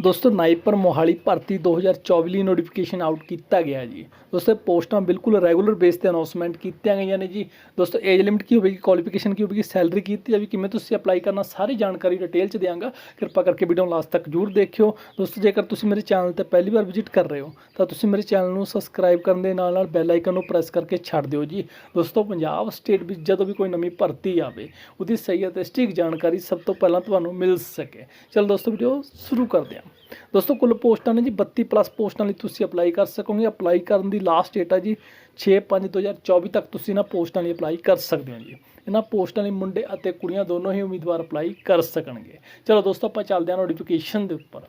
ਦੋਸਤੋ, ਨਾਈਪਰ ਮੋਹਾਲੀ ਭਰਤੀ 2024 ਲਈ ਨੋਟੀਫਿਕੇਸ਼ਨ ਆਊਟ ਕੀਤਾ ਗਿਆ ਜੀ। ਦੋਸਤੋ ਪੋਸਟਾਂ ਬਿਲਕੁਲ ਰੈਗੂਲਰ ਬੇਸ ਤੇ ਅਨਾਉਂਸਮੈਂਟ ਕੀਤੀਆਂ ਗਈਆਂ ਨੇ ਜੀ। ਦੋਸਤੋ ਏਜ ਲਿਮਿਟ ਕੀ ਹੋਵੇਗੀ ਕੁਆਲੀਫਿਕੇਸ਼ਨ ਕੀ ਹੋਵੇਗੀ ਸੈਲਰੀ ਕੀਤੀ ਜਾਵੇਗੀ ਕਿਵੇਂ ਤੁਸੀਂ ਅਪਲਾਈ ਕਰਨਾ, ਸਾਰੀ ਜਾਣਕਾਰੀ ਡਿਟੇਲ ਚ ਦਿਆਂਗਾ। ਕਿਰਪਾ ਕਰਕੇ ਵੀਡੀਓ ਨੂੰ ਲਾਸਟ ਤੱਕ ਜਰੂਰ ਦੇਖਿਓ। ਦੋਸਤੋ, ਜੇਕਰ ਤੁਸੀਂ ਮੇਰੇ ਚੈਨਲ ਤੇ ਪਹਿਲੀ ਵਾਰ ਵਿਜ਼ਿਟ ਕਰ ਰਹੇ ਹੋ, ਤਾਂ ਤੁਸੀਂ ਮੇਰੇ ਚੈਨਲ ਨੂੰ ਸਬਸਕ੍ਰਾਈਬ ਕਰਨ ਦੇ ਨਾਲ ਨਾਲ ਬੈਲ ਆਈਕਨ ਨੂੰ ਪ੍ਰੈਸ ਕਰਕੇ ਛੱਡ ਦਿਓ ਜੀ। ਦੋਸਤੋ, ਪੰਜਾਬ ਸਟੇਟ ਵਿੱਚ ਜਦੋਂ ਵੀ ਕੋਈ ਨਵੀਂ ਭਰਤੀ ਆਵੇ, ਉਹਦੀ ਸਹੀ ਅਤੇ ਸਟੀਕ ਜਾਣਕਾਰੀ ਸਭ ਤੋਂ ਪਹਿਲਾਂ ਤੁਹਾਨੂੰ ਮਿਲ ਸਕੇ। ਚਲੋ ਦੋਸਤੋ ਵੀਡੀਓ ਸ਼ੁਰੂ ਕਰਦੇ ਹਾਂ। ਦੋਸਤੋ, ਕੁੱਲ ਪੋਸਟਾਂ ਨੇ ਜੀ 32 ਪਲੱਸ ਪੋਸਟਾਂ ਲਈ ਤੁਸੀਂ ਅਪਲਾਈ ਕਰ ਸਕੋਗੇ। ਅਪਲਾਈ ਕਰਨ ਦੀ ਲਾਸਟ ਡੇਟ ਹੈ ਜੀ 6/5/2024 ਤੱਕ ਤੁਸੀਂ ਇਹਨਾਂ ਪੋਸਟਾਂ ਲਈ ਅਪਲਾਈ ਕਰ ਸਕਦੇ ਹੋ ਜੀ। ਇਹਨਾਂ ਪੋਸਟਾਂ ਲਈ ਮੁੰਡੇ ਅਤੇ ਕੁੜੀਆਂ ਦੋਨੋਂ ਹੀ ਉਮੀਦਵਾਰ ਅਪਲਾਈ ਕਰ ਸਕਣਗੇ। ਚਲੋ ਦੋਸਤੋ, ਆਪਾਂ ਚੱਲਦੇ ਹਾਂ ਨੋਟੀਫਿਕੇਸ਼ਨ ਦੇ ਉੱਪਰ।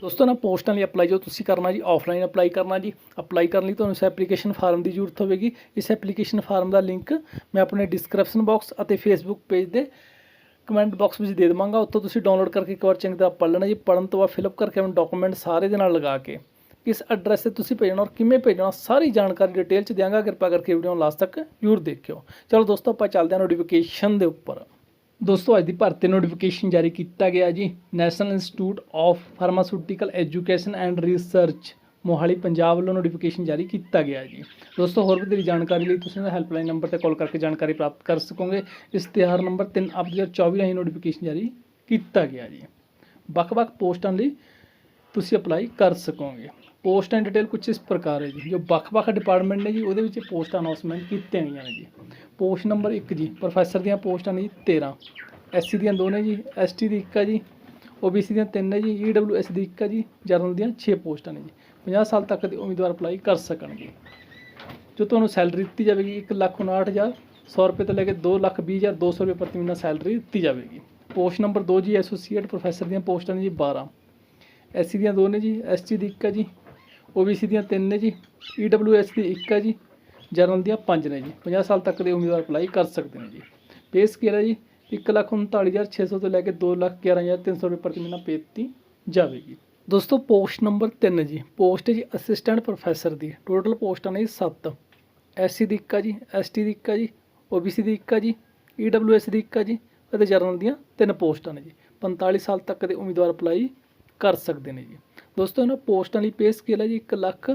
ਦੋਸਤੋ ਨਾ ਪੋਸਟਾਂ ਲਈ ਅਪਲਾਈ ਜੋ ਤੁਸੀਂ ਕਰਨਾ ਜੀ ਆਫਲਾਈਨ ਅਪਲਾਈ ਕਰਨਾ ਜੀ। ਅਪਲਾਈ ਕਰਨ ਲਈ ਤੁਹਾਨੂੰ ਇਸ ਐਪਲੀਕੇਸ਼ਨ ਫਾਰਮ ਦੀ ਜ਼ਰੂਰਤ ਹੋਵੇਗੀ। ਇਸ ਐਪਲੀਕੇਸ਼ਨ ਫਾਰਮ ਦਾ ਲਿੰਕ ਮੈਂ ਆਪਣੇ ਡਿਸਕ੍ਰਿਪਸ਼ਨ ਬਾਕਸ ਅਤੇ ਫੇਸਬੁੱਕ ਪੇਜ ਦੇ ਕਮੈਂਟ ਬਾਕਸ ਵਿੱਚ ਦੇ ਦੇਵਾਂਗਾ। ਉੱਥੋਂ ਤੁਸੀਂ ਡਾਊਨਲੋਡ ਕਰਕੇ ਇੱਕ ਵਾਰ ਚੰਗੀ ਤਰ੍ਹਾਂ ਪੜ੍ਹ ਲੈਣਾ ਜੀ। ਪੜਨ ਤੋਂ ਬਾਅਦ ਫਿਲਅਪ ਕਰਕੇ ਆਪਣੇ ਡਾਕੂਮੈਂਟ ਸਾਰੇ ਦੇ ਨਾਲ ਲਗਾ ਕੇ ਕਿਸ ਐਡਰੈਸ ਤੇ ਤੁਸੀਂ ਭੇਜਣਾ ਔਰ ਕਿਵੇਂ ਭੇਜਣਾ, ਸਾਰੀ ਜਾਣਕਾਰੀ ਡਿਟੇਲ ਚ ਦਿਆਂਗਾ। ਕਿਰਪਾ ਕਰਕੇ ਵੀਡੀਓ ਨੂੰ ਲਾਸਟ ਤੱਕ ਜ਼ਰੂਰ ਦੇਖਿਓ। ਚਲੋ ਦੋਸਤੋ, ਆਪਾਂ ਚੱਲਦੇ ਹਾਂ ਨੋਟੀਫਿਕੇਸ਼ਨ ਦੇ ਉੱਪਰ। ਦੋਸਤੋ, ਅੱਜ ਦੀ ਭਰਤੀ ਨੋਟੀਫਿਕੇਸ਼ਨ ਜਾਰੀ ਕੀਤਾ ਗਿਆ ਜੀ। National institute of pharmaceutical education and research Mohali Punjab ਵੱਲੋਂ ਨੋਟੀਫਿਕੇਸ਼ਨ ਜਾਰੀ ਕੀਤਾ ਗਿਆ ਜੀ। ਦੋਸਤੋ, ਹੋਰ ਵਧੇਰੀ ਜਾਣਕਾਰੀ ਲਈ ਤੁਸੀਂ ਇਹਦਾ ਹੈਲਪਲਾਈਨ ਨੰਬਰ ਤੇ ਕਾਲ ਕਰਕੇ ਜਾਣਕਾਰੀ ਪ੍ਰਾਪਤ ਕਰ ਸਕੋਗੇ। ਇਸ਼ਤਿਹਾਰ ਨੰਬਰ 3 ਅਪ 2024 ਰਾਹੀਂ ਨੋਟੀਫਿਕੇਸ਼ਨ ਜਾਰੀ ਕੀਤਾ ਗਿਆ ਜੀ। ਵੱਖ-ਵੱਖ ਪੋਸਟਾਂ ਲਈ ਤੁਸੀਂ ਅਪਲਾਈ ਕਰ ਸਕੋਗੇ। ਪੋਸਟ ਐਂਡ ਡਿਟੇਲ ਕੁਝ ਇਸ ਪ੍ਰਕਾਰ ਹੈ ਜੀ। ਜੋ ਵੱਖ-ਵੱਖ ਡਿਪਾਰਟਮੈਂਟ ਨੇ ਜੀ, ਉਹਦੇ ਵਿੱਚ ਪੋਸਟ ਅਨਾਉਂਸਮੈਂਟ ਕੀਤੀਆਂ ਗਈਆਂ ਨੇ ਜੀ। ਪੋਸਟ ਨੰਬਰ 1 ਜੀ ਪ੍ਰੋਫੈਸਰ ਦੀਆਂ ਪੋਸਟਾਂ ਨੇ ਜੀ 13 ਐਸਸੀ ਦੀਆਂ ਦੋ ਨੇ ਜੀ ਐਸਟੀ ਦੀ ਇੱਕ ਆ ਜੀ ਓਬੀਸੀ ਦੀਆਂ ਤਿੰਨ ਨੇ ਜੀ ਈਡਬਲਯੂਐਸ ਦੀ ਇੱਕ ਆ ਜੀ ਜਰਨਲ ਦੀਆਂ 6 ਪੋਸਟਾਂ ਨੇ ਜੀ। 50 ਸਾਲ ਤੱਕ ਦੇ ਉਮੀਦਵਾਰ ਅਪਲਾਈ ਕਰ ਸਕਣਗੇ। ਜੋ ਤੁਹਾਨੂੰ ਸੈਲਰੀ ਦਿੱਤੀ ਜਾਵੇਗੀ 1,59,000 100 ਰੁਪਏ ਤੋਂ ਲੈ ਕੇ 2,20,200 ਰੁਪਏ ਪ੍ਰਤੀ ਮਹੀਨਾ ਸੈਲਰੀ ਦਿੱਤੀ ਜਾਵੇਗੀ। ਪੋਸਟ ਨੰਬਰ 2 ਜੀ ਐਸੋਸੀਏਟ ਪ੍ਰੋਫੈਸਰ ਦੀਆਂ ਪੋਸਟਾਂ ਨੇ ਜੀ 12 ਐਸਸੀ ਦੀਆਂ ਦੋ ਨੇ ਜੀ ਐਸਟੀ ਦੀ ਇੱਕ ਹੈ ਜੀ ਓਬੀਸੀ ਦੀਆਂ ਤਿੰਨ ਨੇ ਜੀ ਈਡਬਲਯੂਐਸ ਦੀ ਇੱਕ ਹੈ ਜੀ ਜਰਨਲ ਦੀਆਂ ਪੰਜ ਨੇ ਜੀ। 50 ਸਾਲ ਤੱਕ ਦੇ ਉਮੀਦਵਾਰ ਅਪਲਾਈ ਕਰ ਸਕਦੇ ਨੇ ਜੀ। ਪੇ ਸਕੇਲ ਹੈ ਜੀ 1,39,600 ਤੋਂ ਲੈ ਕੇ 2,11,300 ਰੁਪਏ ਪ੍ਰਤੀ ਮਹੀਨਾ ਪੇ ਦਿੱਤੀ ਜਾਵੇਗੀ। ਦੋਸਤੋ, ਪੋਸਟ ਨੰਬਰ 3 ਜੀ। ਪੋਸਟ ਜੀ ਅਸਿਸਟੈਂਟ ਪ੍ਰੋਫੈਸਰ ਦੀ। ਟੋਟਲ ਪੋਸਟਾਂ ਨੇ 7 ਐਸਸੀ ਦੀ ਇੱਕ ਹੈ ਜੀ ਐਸਟੀ ਦੀ ਇੱਕ ਹੈ ਜੀ ਓਬੀਸੀ ਦੀ ਇੱਕ ਹੈ ਜੀ ਈਡਬਲਯੂਐਸ ਦੀ ਇੱਕ ਹੈ ਜੀ ਅਤੇ ਜਰਨਲ ਦੀਆਂ ਤਿੰਨ ਪੋਸਟਾਂ ਨੇ ਜੀ। 45 ਸਾਲ ਤੱਕ ਦੇ ਉਮੀਦਵਾਰ ਅਪਲਾਈ ਕਰ ਸਕਦੇ ਨੇ ਜੀ। ਦੋਸਤੋ, ਇਹਨਾਂ ਪੋਸਟਾਂ ਲਈ ਪੇ ਸਕੇਲ ਹੈ ਜੀ 1 ਲੱਖ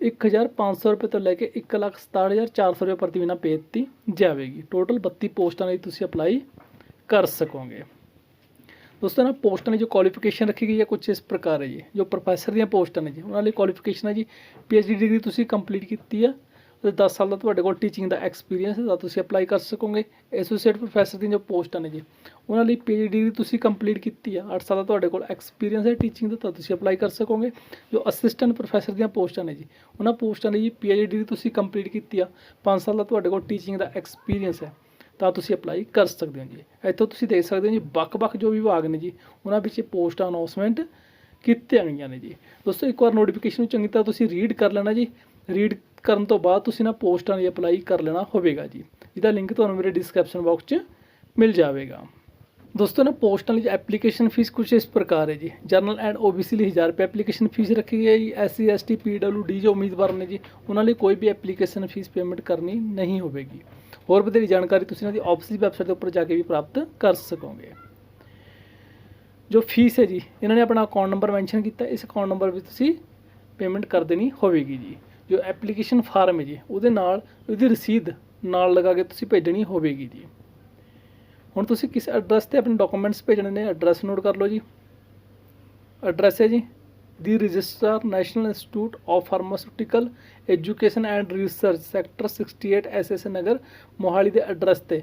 1500 ਰੁਪਏ ਤੋਂ ਲੈ ਕੇ 167400 ਰੁਪਏ ਪ੍ਰਤੀ ਮਹੀਨਾ ਪੇ ਦਿੱਤੀ ਜਾਵੇਗੀ। ਟੋਟਲ 32 ਪੋਸਟਾਂ ਲਈ ਤੁਸੀਂ ਅਪਲਾਈ ਕਰ ਸਕੋਗੇ। ਦੋਸਤੋ ਨਾ ਪੋਸਟਾਂ ਦੀ ਜੋ ਕੁਆਲੀਫਿਕੇਸ਼ਨ ਰੱਖੀ ਗਈ ਹੈ ਕੁਝ ਇਸ ਪ੍ਰਕਾਰ ਹੈ ਜੀ। ਜੋ ਪ੍ਰੋਫੈਸਰ ਦੀਆਂ ਪੋਸਟਾਂ ਨੇ ਜੀ, ਉਹਨਾਂ ਲਈ ਕੁਆਲੀਫਿਕੇਸ਼ਨ ਹੈ ਜੀ। ਪੀਐਚਡੀ ਡਿਗਰੀ ਤੁਸੀਂ ਕੰਪਲੀਟ ਕੀਤੀ ਆ ਤੇ 10 ਸਾਲ ਦਾ ਤੁਹਾਡੇ ਕੋਲ ਟੀਚਿੰਗ ਦਾ ਐਕਸਪੀਰੀਅੰਸ ਹੈ, ਤਾਂ ਤੁਸੀਂ ਅਪਲਾਈ ਕਰ ਸਕੋਗੇ। ਐਸੋਸੀਏਟ ਪ੍ਰੋਫੈਸਰ ਦੀਆਂ ਜੋ ਪੋਸਟਾਂ ਨੇ ਜੀ, ਉਹਨਾਂ ਲਈ ਪੀਐਚਡੀ ਡਿਗਰੀ ਤੁਸੀਂ ਕੰਪਲੀਟ ਕੀਤੀ ਆ। 8 ਸਾਲ ਦਾ ਤੁਹਾਡੇ ਕੋਲ ਐਕਸਪੀਰੀਅੰਸ ਹੈ ਟੀਚਿੰਗ ਦਾ, ਤਾਂ ਤੁਸੀਂ ਅਪਲਾਈ ਕਰ ਸਕੋਗੇ। ਜੋ ਅਸਿਸਟੈਂਟ ਪ੍ਰੋਫੈਸਰ ਦੀਆਂ ਪੋਸਟਾਂ ਨੇ ਜੀ, ਉਹਨਾਂ ਪੋਸਟਾਂ ਲਈ ਜੀ ਪੀਐਚਡੀ ਡਿਗਰੀ ਤੁਸੀਂ ਕੰਪਲੀਟ ਕੀਤੀ ਆ। 5 ਸਾਲ ਦਾ ਤੁਹਾਡੇ ਕੋਲ ਟੀਚਿੰਗ ਦਾ ਐਕਸਪੀਰੀਅੰਸ ਹੈ। ਤਾਂ ਤੁਸੀਂ ਅਪਲਾਈ ਕਰ ਸਕਦੇ ਹੋ ਜੀ। ਇੱਥੋਂ ਤੁਸੀਂ ਦੇਖ ਸਕਦੇ ਹੋ ਜੀ, ਵੱਖ-ਵੱਖ ਜੋ ਵਿਭਾਗ ਨੇ ਜੀ, ਉਹਨਾਂ ਵਿੱਚ ਪੋਸਟਾਂ ਅਨਾਉਂਸਮੈਂਟ ਕੀਤੀਆਂ ਗਈਆਂ ਨੇ ਜੀ। ਦੋਸਤੋ, ਇੱਕ ਵਾਰ ਨੋਟੀਫਿਕੇਸ਼ਨ ਨੂੰ ਚੰਗੀ ਤਰ੍ਹਾਂ ਤੁਸੀਂ ਰੀਡ ਕਰ ਲੈਣਾ ਜੀ। ਰੀਡ ਕਰਨ ਤੋਂ ਬਾਅਦ ਤੁਸੀਂ ਨਾ ਪੋਸਟਾਂ ਲਈ ਅਪਲਾਈ ਕਰ ਲੈਣਾ ਹੋਵੇਗਾ ਜੀ। ਜਿਹਦਾ ਲਿੰਕ ਤੁਹਾਨੂੰ ਮੇਰੇ ਡਿਸਕ੍ਰਿਪਸ਼ਨ ਬਾਕਸ 'ਚ ਮਿਲ ਜਾਵੇਗਾ। ਦੋਸਤੋ, ਨਾ ਪੋਸਟਾਂ ਲਈ ਐਪਲੀਕੇਸ਼ਨ ਫੀਸ ਕੁਝ ਇਸ ਪ੍ਰਕਾਰ ਹੈ ਜੀ। ਜਰਨਲ ਐਂਡ ਓਬੀਸੀ ਲਈ 1000 ਰੁਪਏ ਐਪਲੀਕੇਸ਼ਨ ਫੀਸ ਰੱਖੀ ਗਈ ਹੈ ਜੀ। ਐਸਸੀ, ਐਸਟੀ, ਪੀਡਬਲਯੂਡੀ ਜੋ ਉਮੀਦਵਾਰ ਨੇ ਜੀ, ਉਹਨਾਂ ਲਈ ਕੋਈ ਵੀ ਐਪਲੀਕੇਸ਼ਨ ਫੀਸ ਪੇਮੈਂਟ ਕਰਨੀ ਨਹੀਂ ਹੋਵੇਗੀ। ਹੋਰ ਵਧੇਰੀ ਜਾਣਕਾਰੀ ਤੁਸੀਂ ਇਹਨਾਂ ਦੀ ਆਫਿਸ ਦੀ ਵੈਬਸਾਈਟ ਦੇ ਉੱਪਰ ਜਾ ਕੇ ਵੀ ਪ੍ਰਾਪਤ ਕਰ ਸਕੋਗੇ। ਜੋ ਫੀਸ ਹੈ ਜੀ, ਇਹਨਾਂ ਨੇ ਆਪਣਾ ਅਕਾਊਂਟ ਨੰਬਰ ਮੈਂਸ਼ਨ ਕੀਤਾ। ਇਸ ਅਕਾਊਂਟ ਨੰਬਰ ਵਿੱਚ ਤੁਸੀਂ ਪੇਮੈਂਟ ਕਰ ਦੇਣੀ ਹੋਵੇਗੀ ਜੀ। ਜੋ ਐਪਲੀਕੇਸ਼ਨ ਫਾਰਮ ਹੈ ਜੀ, ਉਹਦੇ ਨਾਲ, ਉਹਦੀ ਰਸੀਦ ਨਾਲ ਲਗਾ ਕੇ ਤੁਸੀਂ ਭੇਜਣੀ ਹੋਵੇਗੀ ਜੀ। ਹੁਣ ਤੁਸੀਂ ਕਿਸ ਐਡਰੈਸ ਤੇ ਆਪਣੇ ਡਾਕੂਮੈਂਟਸ ਭੇਜਣੇ ਨੇ ਐਡਰੈਸ ਨੋਟ ਕਰ ਲਓ ਜੀ। ਐਡਰੈਸ ਹੈ ਜੀ, the registrar national institute of pharmaceutical education and research sector 68 S S Nagar Mohali ਦੇ ਐਡਰੈਸ ਤੇ।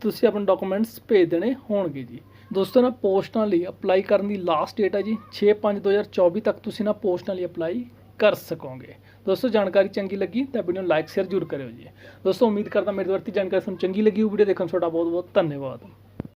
ਤੁਸੀਂ ਆਪਣੇ ਡਾਕੂਮੈਂਟਸ ਭੇਜ ਦੇਣੇ ਹੋਣਗੇ ਜੀ। ਦੋਸਤੋ, ਨਾ ਪੋਸਟਾਂ ਲਈ ਅਪਲਾਈ ਕਰਨ ਦੀ ਲਾਸਟ ਡੇਟ ਹੈ ਜੀ 6/5/2024 ਤੱਕ ਤੁਸੀਂ ਨਾ ਪੋਸਟਾਂ ਲਈ ਅਪਲਾਈ ਕਰ ਸਕੋਗੇ। ਦੋਸਤੋ, ਜਾਣਕਾਰੀ ਚੰਗੀ ਲੱਗੀ ਤਾਂ ਵੀਡੀਓ ਨੂੰ ਲਾਈਕ ਸ਼ੇਅਰ ਜ਼ਰੂਰ ਕਰਿਓ ਜੀ। ਦੋਸਤੋ, ਉਮੀਦ ਕਰਦਾ ਮੇਰੇ ਦੁਆਰਾ ਦੀ ਜਾਣਕਾਰੀ ਤੁਹਾਨੂੰ ਚੰਗੀ ਲੱਗੀ ਉਹ ਵੀਡੀਓ ਦੇਖਣ ਤੁਹਾਡਾ ਬਹੁਤ ਬਹੁਤ ਧੰਨਵਾਦ।